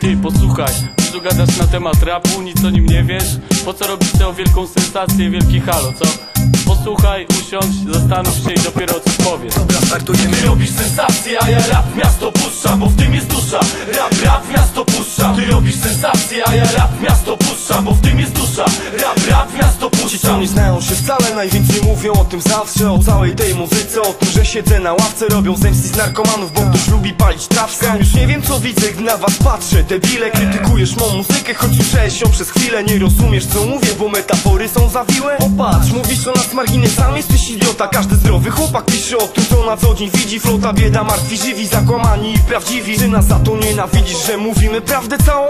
Ty posłuchaj, dużo gadasz na temat rapu, nic o nim nie wiesz? Po co robisz tę wielką sensację, wielki halo, co? Posłuchaj, usiądź, zastanów się i dopiero coś powiesz. Dobra, startujemy. Ty robisz sensację, a ja rap miasto puszczam, bo w tym jest dusza. Rap, rap miasto puszczam. Ty robisz sensację, a ja rap miasto puszczam, bo w tym jest dusza Ci co nie znają się wcale Najwięcej mówią o tym zawsze O całej tej muzyce O tym, że siedzę na ławce Robią zemsty z narkomanów Bo ktoś lubi palić trawkę. Już nie wiem co widzę Gdy na was patrzę. Debile, krytykujesz mą muzykę Choć słyszałeś ją przez chwilę Nie rozumiesz co mówię Bo metafory są zawiłe Popatrz, mówisz o nas marginesami Jesteś idiota. Każdy zdrowy chłopak pisze o tym Co na co dzień widzi. Flota, bieda, martwi, żywi Zakłamani i prawdziwi. Ty nas za to nienawidzisz Że mówimy prawdę całą?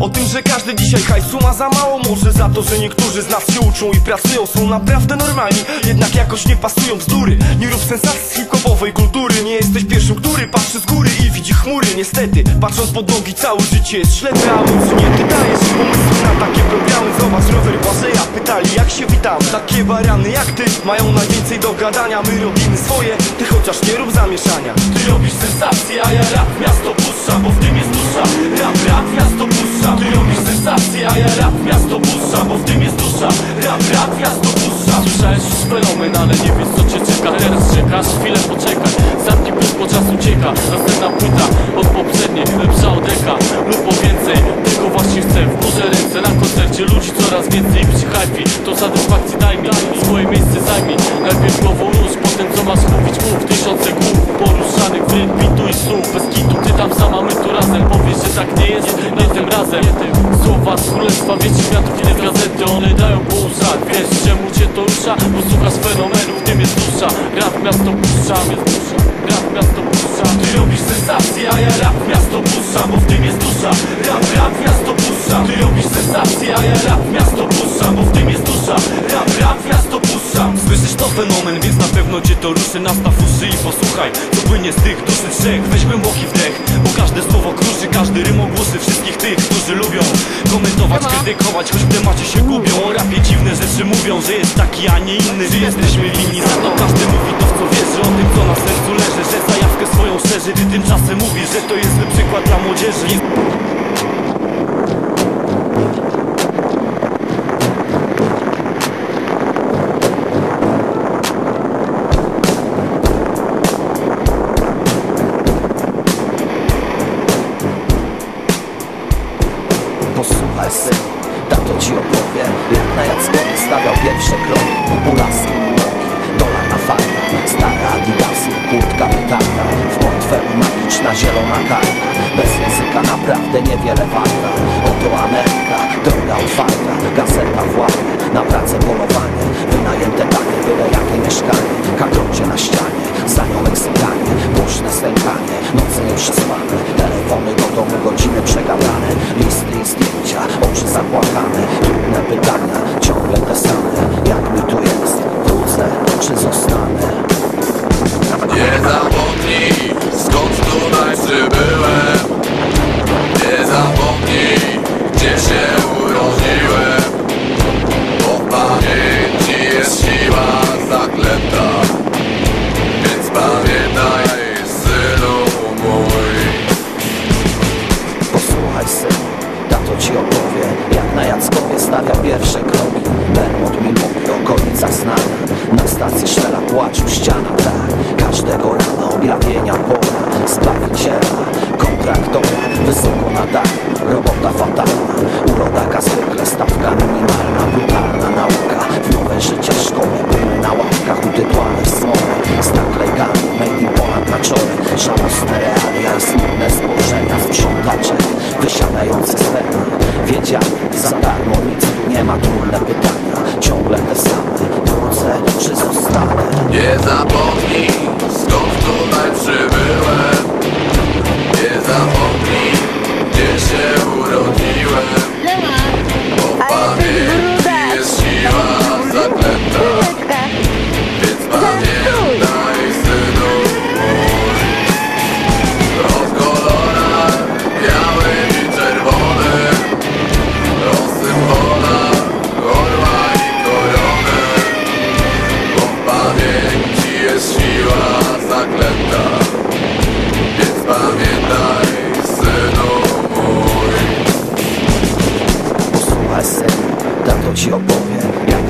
O tym, że każdy dzisiaj hajsu ma za mało. Może za to, że niektórzy z nas się uczą i pracują Są naprawdę normalni. Jednak jakoś nie pasują bzdury Nie rób sensacji hip-hopowej kultury. Nie jesteś pierwszym, który patrzy z góry i widzi chmury. Niestety, patrząc pod nogi całe życie jest ślepе A nie ty dajesz pomysły na takie programy. Zobacz, rower Błażeja pytali jak się witam. Takie barany jak ty mają najwięcej do gadania. My robimy swoje, ty chociaż nie rób zamieszania. Ty robisz sensację, a ja rap miasto puszczam, bo w tym jest dusza Rap, rap miasto puszczam Ty robisz sensację, a ja rap miasto puszczam, bo w tym jest dusza Rap, rap miasto puszczam Słyszałeś już fenomen, ale nie wiesz co cię czeka. Teraz czekasz, chwilę poczekaj. Zamknij pysk, bo czas ucieka. Następna płyta od poprzedniej Lepsza od eka lub po więcej Tego właśnie chcę, w górze ręce Na koncercie ludzi coraz więcej. Przy hype, to satysfakcji daj mi. Swoje miejsce zajmij. Najpierw głową nóż, potem co masz mówić? Mów Tysiące głów poruszanych w rytm i słów. Bez tam sama, my tu razem. Powiesz, że tak nie jest, nie tym razem. Słowa z królestwa, wiecie światów, ile gazety One dają po uszach, wiesz czemu cię to rusza? Bo słuchasz fenomenu, w tym jest dusza Rap miasto puszczam, jest dusza Rap miasto puszczam Ty robisz sensację, a ja rap miasto puszczam, bo w tym jest dusza. Rap, rap miasto puszczam Ty robisz sensację, a ja rap miasto bo w tym jest dusza. Rap, rap miasto fenomen, więc na pewno cię to ruszy. Nastaw uszy i posłuchaj, co płynie z tych duszy trzech. Weź głęboki wdech, bo każde słowo kruszy Każdy rym ogłusy wszystkich tych, którzy lubią Komentować, krytykować, choć w temacie się gubią. O rapie dziwne rzeczy mówią, że jest taki, a nie inny. Że jesteśmy winni, za to? Każdy mówi to w co wierzy. O tym, co na sercu leży, że zajawkę swoją szerzy. Ty tymczasem mówisz, że to jest zły przykład dla młodzieży Posłuchaj syn, tato ci opowie Jak na Jackowie stawiał pierwsze kroki. Pulaski, nogi, dolarna farta Stara adidasy, kurtka petarda. W portfelu magiczna zielona karta Bez języka naprawdę niewiele warta. Oto Ameryka, droga otwarta Gazeta w łapie, na pracę polowanie Wynajęte tanie, byle jakie mieszkanie. Kartoncie na ścianie, za tutaj przybyłem Nie zapomnij gdzie się urodziłem. Bo pamięci jest siła zaklęta Więc pamiętaj synu mój. Posłuchaj syn, tato ci opowie Jak na Jackowie stawia pierwsze kroki minimalna Brutalna nauka, nowe życie w szkole Były na ławkach utytułane w smole. Znak legalny, made in Poland na czole. Żałosne realia smutne spojrzenia Sprzątacze, wysiadający z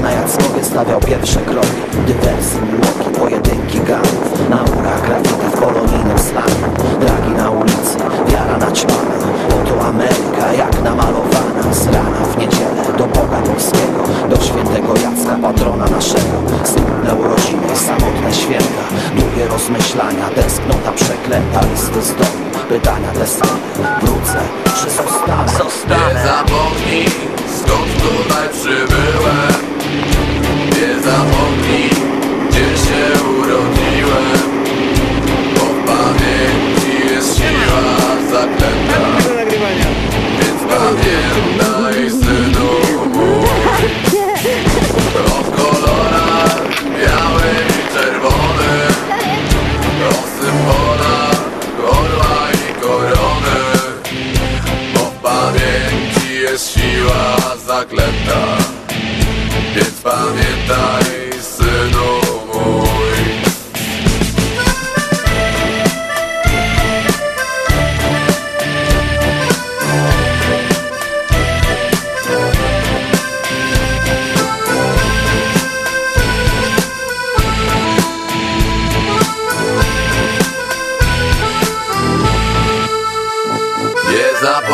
na Jackowie stawiał pierwsze kroki. Dywersy, młoki, pojedynki gangów Naura, grafita w polonijnym slangu Dragi na ulicy, wiara naćpana Oto Ameryka jak namalowana. Z rana w niedzielę do Boga Polskiego Do świętego Jacka, patrona naszego. Smutne urodziny, samotne święta. Długie rozmyślania, tęsknota przeklęta Listy z domu, pytania te same. Wrócę, czy zostanę? Nie zapomnij skąd tutaj przybyłem? Nie zapomnij zaklęta